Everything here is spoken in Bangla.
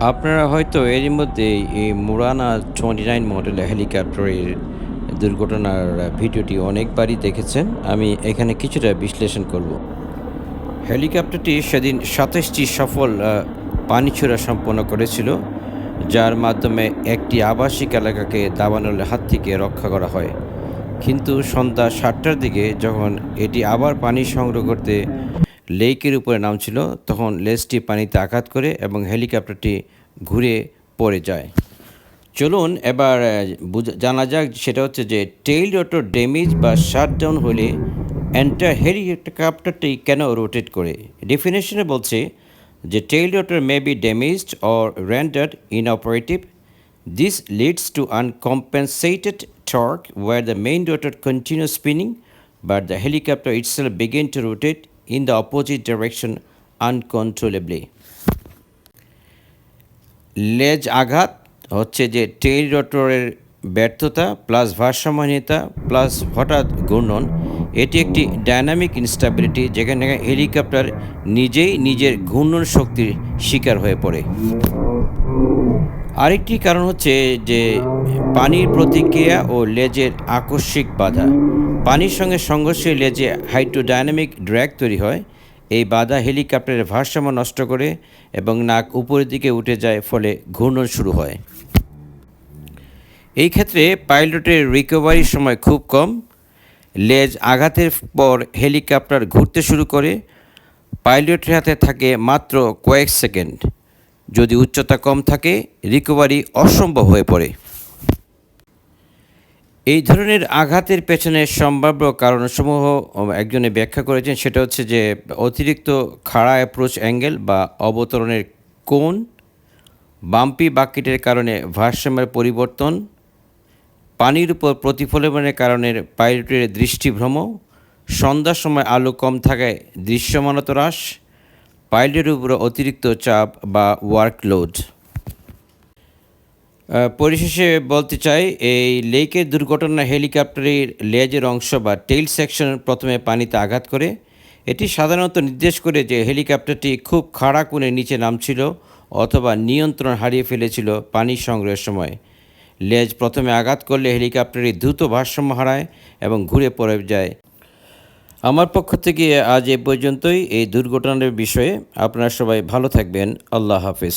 আপনারা হয়তো এরই মধ্যে এই মুরানা টোয়েন্টি নাইন মডেলের হেলিকপ্টারের দুর্ঘটনার ভিডিওটি অনেকবারই দেখেছেন। আমি এখানে কিছুটা বিশ্লেষণ করব। হেলিকপ্টারটি সেদিন সাতাশটি সফল আহ, পানি ছোড়া সম্পন্ন করেছিল যার মাধ্যমে একটি আবাসিক এলাকাকে দাবানলের হাত থেকে রক্ষা করা হয়। কিন্তু সন্ধ্যা সাতটার দিকে যখন এটি আবার পানি সংগ্রহ করতে লেকের উপরে নামছিল তখন লেজটি পানিতে আঘাত করে এবং হেলিকপ্টারটি ঘুরে পড়ে যায়। চলুন এবার জানা যাক সেটা হচ্ছে যে টেইল রোটর ড্যামেজ বা শাটডাউন হলে এন্টার হেলিকপ্টারটি কেন রোটেট করে? ডেফিনেশনে বলছে যে tail rotor may be damaged or rendered inoperative. This leads to uncompensated torque where the main rotor continues spinning but the helicopter itself begin to rotate in the opposite direction uncontrollably. লেজ আঘাত হচ্ছে যে টেইল রোটরের ব্যর্থতা প্লাস ভারসাম্যহীনতা প্লাস হঠাৎ ঘূর্ণন। এটি একটি ডায়নামিক ইনস্টাবিলিটি যেখানে হেলিকপ্টার নিজেই নিজের ঘূর্ণন শক্তির শিকার হয়ে পড়ে। আরেকটি কারণ হচ্ছে যে পানির প্রতিক্রিয়া ও লেজের আকস্মিক বাধা। পানির সঙ্গে সংঘর্ষে লেজে হাইড্রোডাইনামিক ড্র্যাগ তৈরি হয়। এই বাধা হেলিকপ্টারের ভারসাম্য নষ্ট করে এবং নাক উপরের দিকে উঠে যায় ফলে ঘূর্ণন শুরু হয়। এই ক্ষেত্রে পাইলটের রিকভারির সময় খুব কম। লেজ আঘাতের পর হেলিকপ্টার ঘুরতে শুরু করে। পাইলটের হাতে থাকে মাত্র কয়েক সেকেন্ড। যদি উচ্চতা কম থাকে রিকভারি অসম্ভব হয়ে পড়ে। এই ধরনের আঘাতের পেছনে সম্ভাব্য কারণসমূহ একজনে ব্যাখ্যা করেছেন, সেটা হচ্ছে যে অতিরিক্ত খাড়া অ্যাপ্রোচ অ্যাঙ্গেল বা অবতরণের কোণ বাম্পি বাকেটের কারণে ভারসাম্যের পরিবর্তন, পানির উপর প্রতিফলনের কারণে পাইলটের দৃষ্টিভ্রম সন্ধ্যার সময় আলো কম থাকায় দৃশ্যমানতা হ্রাস পাইলটের উপর অতিরিক্ত চাপ বা ওয়ার্কলোড পরিশেষে বলতে চাই, এই লেকের দুর্ঘটনা হেলিকপ্টারের লেজের অংশ বা টেইল সেকশন প্রথমে পানিতে আঘাত করে। এটি সাধারণত নির্দেশ করে যে হেলিকপ্টারটি খুব খাড়া কোণে নিচে নামছিল অথবা নিয়ন্ত্রণ হারিয়ে ফেলেছিল পানি সংগ্রহের সময়। লেজ প্রথমে আঘাত করলে হেলিকপ্টারটি দ্রুত ভারসাম্য হারায় এবং ঘুরে পড়ে যায়। আমার পক্ষ থেকে আজ এ পর্যন্তই এই দুর্ঘটনার বিষয়ে আপনারা সবাই ভালো থাকবেন। আল্লাহ হাফিজ।